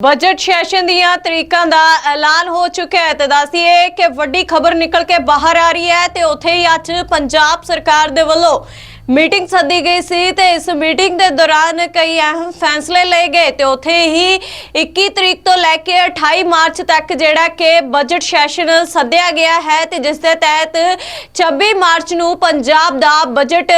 Budget session ਦੀਆਂ ਤਰੀਕਾਂ ਦਾ ਐਲਾਨ ਹੋ ਚੁੱਕਿਆ ਹੈ ਤੇ ਦੱਸੀਏ ਕਿ ਵੱਡੀ ਖਬਰ ਨਿਕਲ ਕੇ ਬਾਹਰ ਆ ਰਹੀ ਹੈ ਤੇ ਉੱਥੇ ਹੀ ਅੱਜ ਪੰਜਾਬ ਸਰਕਾਰ ਦੇ ਵੱਲੋਂ ਮੀਟਿੰਗ ਸੱਦੀ ਗਈ ਸੀ ਤੇ ਇਸ ਮੀਟਿੰਗ ਦੇ ਦੌਰਾਨ ਕਈ ਅਹਿਮ ਫੈਸਲੇ ਲਏ ਗਏ ਤੇ ਉੱਥੇ ਹੀ 21 ਤਰੀਕ ਤੋਂ ਲੈ ਕੇ 28 ਮਾਰਚ ਤੱਕ ਜਿਹੜਾ ਕਿ ਬਜਟ ਸੈਸ਼ਨ ਸੱਦਿਆ ਗਿਆ ਹੈ ਤੇ ਜਿਸ ਦੇ ਤਹਿਤ 26 ਮਾਰਚ ਨੂੰ ਪੰਜਾਬ ਦਾ ਬਜਟ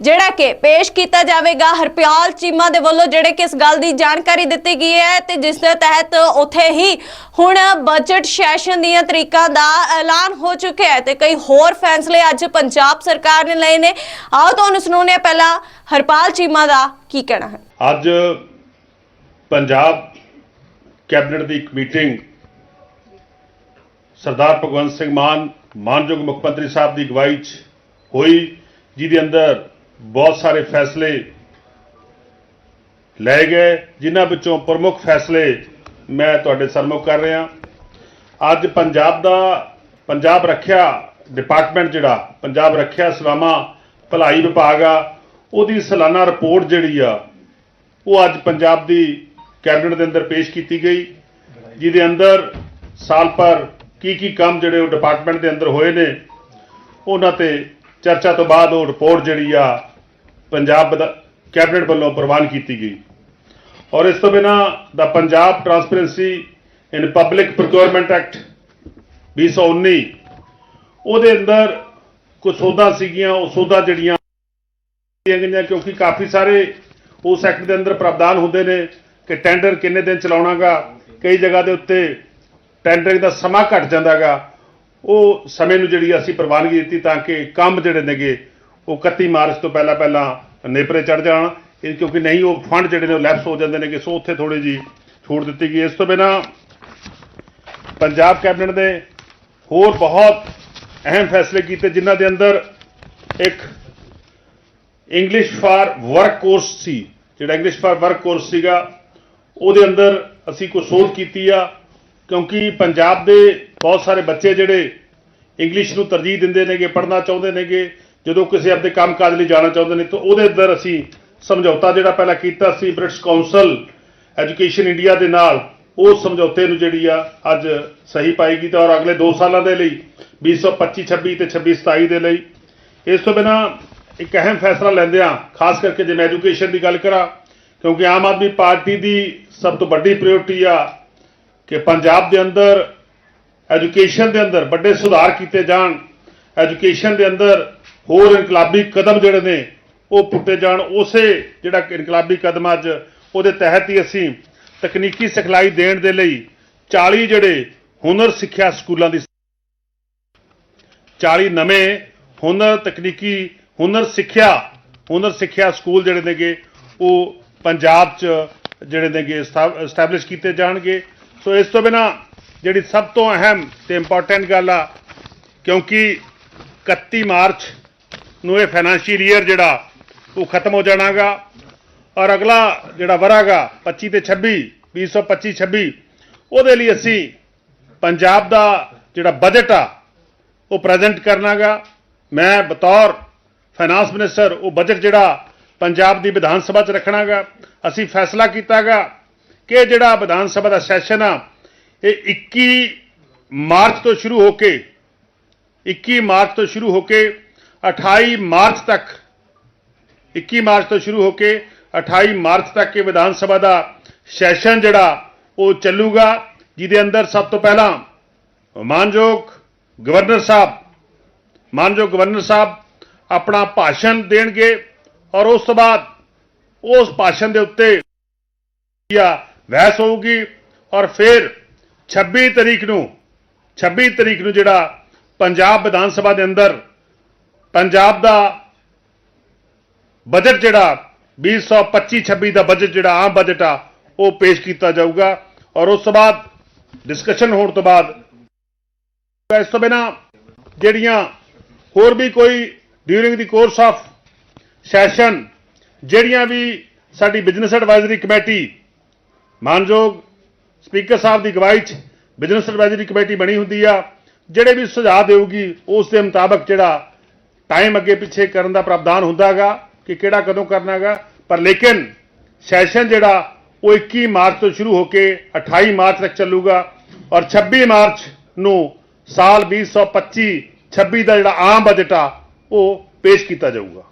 ਜਿਹੜਾ ਕਿ ਪੇਸ਼ ਕੀਤਾ ਜਾਵੇਗਾ। ਹਰਪਿਆਲ ਚੀਮਾ ਦੇ ਵੱਲੋਂ ਜਿਹੜੇ ਕਿ ਇਸ ਗੱਲ ਦੀ ਜਾਣਕਾਰੀ ਦਿੱਤੀ ਗਈ ਹੈ ਤੇ ਜਿਸ ਦੇ ਤਹਿਤ ਉੱਥੇ ਹੀ ਹੁਣ ਬਜਟ ਸੈਸ਼ਨ ਦੀਆਂ ਤਰੀਕਾਂ ਦਾ ਐਲਾਨ ਹੋ ਚੁੱਕਿਆ ਹੈ ਤੇ ਕਈ ਹੋਰ ਫੈਸਲੇ ਅੱਜ ਪੰਜਾਬ ਸਰਕਾਰ ਨੇ ਲਏ ਨੇ। ਆਓ ਤੁਹਾਨੂੰ ਸੁਣਾਉਂਦੇ ਹਾਂ ਪਹਿਲਾਂ ਹਰਪਾਲ ਚੀਮਾ ਦਾ ਕੀ ਕਹਿਣਾ ਹੈ। ਅੱਜ ਪੰਜਾਬ ਕੈਬਨਿਟ ਦੀ ਇੱਕ ਮੀਟਿੰਗ ਸਰਦਾਰ ਭਗਵੰਤ ਸਿੰਘ ਮਾਨ, ਮਾਨਯੋਗ ਮੁੱਖ ਮੰਤਰੀ ਸਾਹਿਬ ਦੀ ਅਗਵਾਈ 'ਚ ਹੋਈ, ਜਿਹਦੇ ਅੰਦਰ ਬਹੁਤ ਸਾਰੇ ਫੈਸਲੇ ਲਏ ਗਏ, ਜਿਨ੍ਹਾਂ ਵਿੱਚੋਂ ਪ੍ਰਮੁੱਖ ਫੈਸਲੇ ਮੈਂ ਤੁਹਾਡੇ ਸਾਹਮਣੇ ਕਰ ਰਿਹਾ। ਅੱਜ ਪੰਜਾਬ ਦਾ, ਪੰਜਾਬ ਰੱਖਿਆ ਡਿਪਾਰਟਮੈਂਟ ਜਿਹੜਾ, ਪੰਜਾਬ ਰੱਖਿਆ ਸੇਵਾਵਾਂ ਭਲਾਈ ਵਿਭਾਗ ਆ, ਉਹਦੀ ਸਾਲਾਨਾ ਰਿਪੋਰਟ ਜਿਹੜੀ ਆ, ਉਹ ਅੱਜ ਪੰਜਾਬ ਦੀ ਕੈਬਨਿਟ ਦੇ ਅੰਦਰ ਪੇਸ਼ ਕੀਤੀ ਗਈ, ਜਿਹਦੇ ਅੰਦਰ ਸਾਲ ਪਰ ਕੀ ਕੀ ਕੰਮ ਜਿਹੜੇ ਉਹ ਡਿਪਾਰਟਮੈਂਟ ਦੇ ਅੰਦਰ ਹੋਏ ਨੇ, ਉਹਨਾਂ ਤੇ ਚਰਚਾ ਤੋਂ ਬਾਅਦ ਉਹ ਰਿਪੋਰਟ ਜਿਹੜੀ ਆ, ਪੰਜਾਬ ਦਾ ਕੈਬਨਿਟ ਵੱਲੋਂ ਪ੍ਰਵਾਨ ਕੀਤੀ ਗਈ। ਔਰ ਇਸ ਤੋਂ ਬਿਨਾ ਦਾ Punjab transparency in public procurement act 2019 ਉਹਦੇ ਅੰਦਰ ਕੁਝ ਸੋਧਾਂ ਸੀਗੀਆਂ, ਉਹ ਸੋਧਾਂ ਜਿਹੜੀਆਂ ਗਈਆਂ ਕਿਉਂਕਿ ਕਾਫੀ ਸਾਰੇ ਉਸ ਐਕਟ ਦੇ ਅੰਦਰ ਪ੍ਰਾਵਧਾਨ ਹੁੰਦੇ ਨੇ ਕਿ ਟੈਂਡਰ ਕਿੰਨੇ ਦਿਨ ਚਲਾਉਣਾਗਾ, ਕਈ ਜਗ੍ਹਾ ਦੇ ਉੱਤੇ ਟੈਂਡਰਿੰਗ ਦਾ ਸਮਾਂ ਘਟ ਜਾਂਦਾਗਾ। ਉਹ ਸਮੇਂ ਨੂੰ ਜਿਹੜੀ ਅਸੀਂ ਪ੍ਰਵਾਨਗੀ ਦਿੱਤੀ ਤਾਂ ਕਿ ਕੰਮ ਜਿਹੜੇ ਨੇਗੇ, ਉਹ 31 ਮਾਰਚ ਤੋਂ ਪਹਿਲਾਂ ਪਹਿਲਾਂ ਨੇਪਰੇ ਚੜ ਜਾਣ। ਇਹ ਕਿਉਂਕਿ ਨਹੀਂ, ਉਹ ਫੰਡ ਜਿਹੜੇ ਨੇ ਉਹ ਲੈਪਸ ਹੋ ਜਾਂਦੇ ਨੇਗੇ, ਸੋ ਉੱਥੇ ਥੋੜੀ ਜੀ ਛੂਟ ਦਿੱਤੀ ਗਈ। ਇਸ ਤੋਂ ਬਿਨਾ ਪੰਜਾਬ ਕੈਬਨਿਟ ਨੇ ਹੋਰ ਬਹੁਤ ਅਹਿਮ ਫੈਸਲੇ ਕੀਤੇ ਜਿਨ੍ਹਾਂ ਦੇ ਅੰਦਰ ਇੱਕ ਇੰਗਲਿਸ਼ ਫਾਰ ਵਰਕ ਕੋਰਸ ਸੀ। ਜਿਹੜਾ ਇੰਗਲਿਸ਼ ਫਾਰ ਵਰਕ ਕੋਰਸ ਸੀਗਾ, ਉਹਦੇ ਅੰਦਰ ਅਸੀਂ ਕੁਝ ਸੋਧ ਕੀਤੀ ਆ, ਕਿਉਂਕਿ ਪੰਜਾਬ ਦੇ ਬਹੁਤ ਸਾਰੇ ਬੱਚੇ ਜਿਹੜੇ ਇੰਗਲਿਸ਼ ਨੂੰ ਤਰਜੀਹ ਦਿੰਦੇ ਨੇਗੇ, ਪੜ੍ਹਨਾ ਚਾਹੁੰਦੇ ਨੇਗੇ, ਜਦੋਂ ਕਿਸੇ ਆਪਣੇ ਕੰਮਕਾਜ ਲਈ ਜਾਣਾ ਚਾਹੁੰਦੇ ਨੇ, ਤਾਂ ਉਹਦੇ ਅੰਦਰ ਅਸੀਂ ਸਮਝੌਤਾ ਜਿਹੜਾ ਪਹਿਲਾਂ ਕੀਤਾ ਸੀ ਬ੍ਰਿਟਿਸ਼ ਕਾਉਂਸਲ ਐਜੂਕੇਸ਼ਨ ਇੰਡੀਆ ਦੇ ਨਾਲ, ਉਹ ਸਮਝੌਤੇ ਨੂੰ ਜਿਹੜੀ ਆ ਅੱਜ ਸਹੀ ਪਾਏਗੀ ਤਾਂ ਔਰ ਅਗਲੇ 2 ਸਾਲਾਂ ਦੇ ਲਈ 2025 26 ਤੇ 26 27 ਦੇ ਲਈ। ਇਸ ਤੋਂ ਬਿਨਾ ਇੱਕ ਅਹਿਮ ਫੈਸਲਾ ਲੈਂਦੇ ਆ ਖਾਸ ਕਰਕੇ ਜੇ ਮੈਂ ਐਜੂਕੇਸ਼ਨ ਦੀ ਗੱਲ ਕਰਾਂ, ਕਿਉਂਕਿ ਆਮ ਆਦਮੀ ਪਾਰਟੀ ਦੀ ਸਭ ਤੋਂ ਵੱਡੀ ਪ੍ਰਾਇੋਰਟੀ ਆ ਕਿ ਪੰਜਾਬ ਦੇ ਅੰਦਰ, ਐਜੂਕੇਸ਼ਨ ਦੇ ਅੰਦਰ ਵੱਡੇ ਸੁਧਾਰ ਕੀਤੇ ਜਾਣ, ਐਜੂਕੇਸ਼ਨ ਦੇ ਅੰਦਰ ਹੋਰ ਇਨਕਲਾਬੀ ਕਦਮ ਜਿਹੜੇ ਨੇ, ਉਹ ਪੁੱਟੇ ਜਾਣ। ਉਸੇ ਜਿਹੜਾ ਇਨਕਲਾਬੀ ਕਦਮ ਅੱਜ, ਉਹਦੇ ਤਹਿਤ ਹੀ ਅਸੀਂ ਤਕਨੀਕੀ ਸਿਖਲਾਈ ਦੇਣ ਦੇ ਲਈ 40 ਜਿਹੜੇ ਹੁਨਰ ਸਿੱਖਿਆ ਸਕੂਲਾਂ ਦੀ 40 ਨਵੇਂ ਹੁਨਰ ਤਕਨੀਕੀ ਹੁਨਰ ਸਿੱਖਿਆ ਹੁਨਰ ਸਿੱਖਿਆ ਸਕੂਲ ਜਿਹੜੇ ਨੇਗੇ, ਉਹ ਪੰਜਾਬ 'ਚ ਜਿਹੜੇ ਨੇਗੇ ਸਟੈਬਲਿਸ਼ ਕੀਤੇ ਜਾਣਗੇ। ਸੋ ਇਸ ਤੋਂ ਬਿਨਾ ਜਿਹੜੀ ਸਭ ਤੋਂ ਅਹਿਮ ਤੇ ਇੰਪੋਰਟੈਂਟ ਗੱਲ ਆ, ਕਿਉਂਕਿ 31 ਮਾਰਚ ਨੂੰ ਇਹ ਫਾਈਨੈਂਸ਼ੀਅਲ ਈਅਰ ਜਿਹੜਾ, ਉਹ ਖਤਮ ਹੋ ਜਾਣਾਗਾ ਔਰ ਅਗਲਾ ਜਿਹੜਾ ਵਰਾਗਾ 25 ਤੇ 26 2025 26 ਉਹਦੇ ਲਈ ਅਸੀਂ ਪੰਜਾਬ ਦਾ ਜਿਹੜਾ ਬਜਟ ਆ ਉਹ ਪ੍ਰੈਜ਼ੈਂਟ ਕਰਨਾਗਾ। ਮੈਂ ਬਤੌਰ ਫਾਈਨਾਂਸ ਮਿਨਿਸਟਰ ਉਹ ਬਜਟ ਜਿਹੜਾ ਪੰਜਾਬ ਦੀ ਵਿਧਾਨ ਸਭਾ 'ਚ ਰੱਖਣਾਗਾ। ਅਸੀਂ ਫੈਸਲਾ ਕੀਤਾਗਾ ਕਿ ਜਿਹੜਾ ਵਿਧਾਨ ਸਭਾ ਦਾ ਸੈਸ਼ਨ ਆ, ਇਹ 21 ਮਾਰਚ ਤੋਂ ਸ਼ੁਰੂ ਹੋ ਕੇ 21 ਮਾਰਚ ਤੋਂ ਸ਼ੁਰੂ ਹੋ ਕੇ 28 ਮਾਰਚ ਤੱਕ 21 ਮਾਰਚ ਤੋਂ ਸ਼ੁਰੂ ਹੋ ਕੇ 28 ਮਾਰਚ ਤੱਕ ਇਹ ਵਿਧਾਨ ਸਭਾ ਦਾ ਸੈਸ਼ਨ ਜਿਹੜਾ ਉਹ ਚੱਲੂਗਾ, ਜਿਹਦੇ ਅੰਦਰ ਸਭ ਤੋਂ ਪਹਿਲਾਂ ਮਾਨਯੋਗ ਗਵਰਨਰ ਸਾਹਿਬ, ਮਾਨਯੋਗ ਗਵਰਨਰ ਸਾਹਿਬ, ਆਪਣਾ ਭਾਸ਼ਣ ਦੇਣਗੇ ਔਰ ਉਸ ਤੋਂ ਬਾਅਦ ਉਸ ਭਾਸ਼ਣ ਦੇ ਉੱਤੇ ਜਾਂ ਬਹਿਸ ਹੋਊਗੀ ਔਰ ਫਿਰ 26 ਤਰੀਕ ਨੂੰ 26 ਤਰੀਕ ਨੂੰ ਜਿਹੜਾ ਪੰਜਾਬ ਵਿਧਾਨ ਸਭਾ ਦੇ ਅੰਦਰ ਪੰਜਾਬ ਦਾ ਬਜਟ ਜਿਹੜਾ 2025-26 ਦਾ ਬਜਟ ਜਿਹੜਾ ਆਮ ਬਜਟ ਆ, ਉਹ ਪੇਸ਼ ਕੀਤਾ ਜਾਊਗਾ ਔਰ ਉਸ ਤੋਂ ਬਾਅਦ ਡਿਸਕਸ਼ਨ ਹੋਣ ਤੋਂ ਬਾਅਦ ਇਸ ਤੋਂ ਬਿਨਾ ਜਿਹੜੀਆਂ ਹੋਰ ਵੀ ਕੋਈ ਡਿਊਰਿੰਗ ਦੀ ਕੋਰਸ ਆਫ ਸੈਸ਼ਨ ਜਿਹੜੀਆਂ ਵੀ ਸਾਡੀ ਬਿਜ਼ਨਸ ਐਡਵਾਈਜ਼ਰੀ ਕਮੇਟੀ ਮਾਨਯੋਗ ਸਪੀਕਰ ਸਾਹਿਬ ਦੀ ਅਗਵਾਈ 'ਚ ਬਿਜ਼ਨਸ ਐਡਵਾਈਜ਼ਰੀ ਕਮੇਟੀ ਬਣੀ ਹੁੰਦੀ ਆ, ਜਿਹੜੇ ਵੀ ਸੁਝਾਅ ਦੇਊਗੀ, ਉਸ ਦੇ ਮੁਤਾਬਕ ਜਿਹੜਾ ਟਾਈਮ ਅੱਗੇ ਪਿੱਛੇ ਕਰਨ ਦਾ ਪ੍ਰਾਵਧਾਨ ਹੁੰਦਾਗਾ ਕਿ ਕਿਹੜਾ ਕਦੋਂ ਕਰਨਾਗਾ ਪਰ ਲੇਕਿਨ ਸੈਸ਼ਨ ਜਿਹੜਾ, ਉਹ 21 ਮਾਰਚ ਤੋਂ ਸ਼ੁਰੂ ਹੋ ਕੇ 28 ਮਾਰਚ ਤੱਕ ਚੱਲੂਗਾ ਔਰ 26 ਮਾਰਚ ਨੂੰ ਸਾਲ 2025 26 ਦਾ ਜਿਹੜਾ ਆਮ ਬਜਟ ਆ ਉਹ ਪੇਸ਼ ਕੀਤਾ ਜਾਊਗਾ।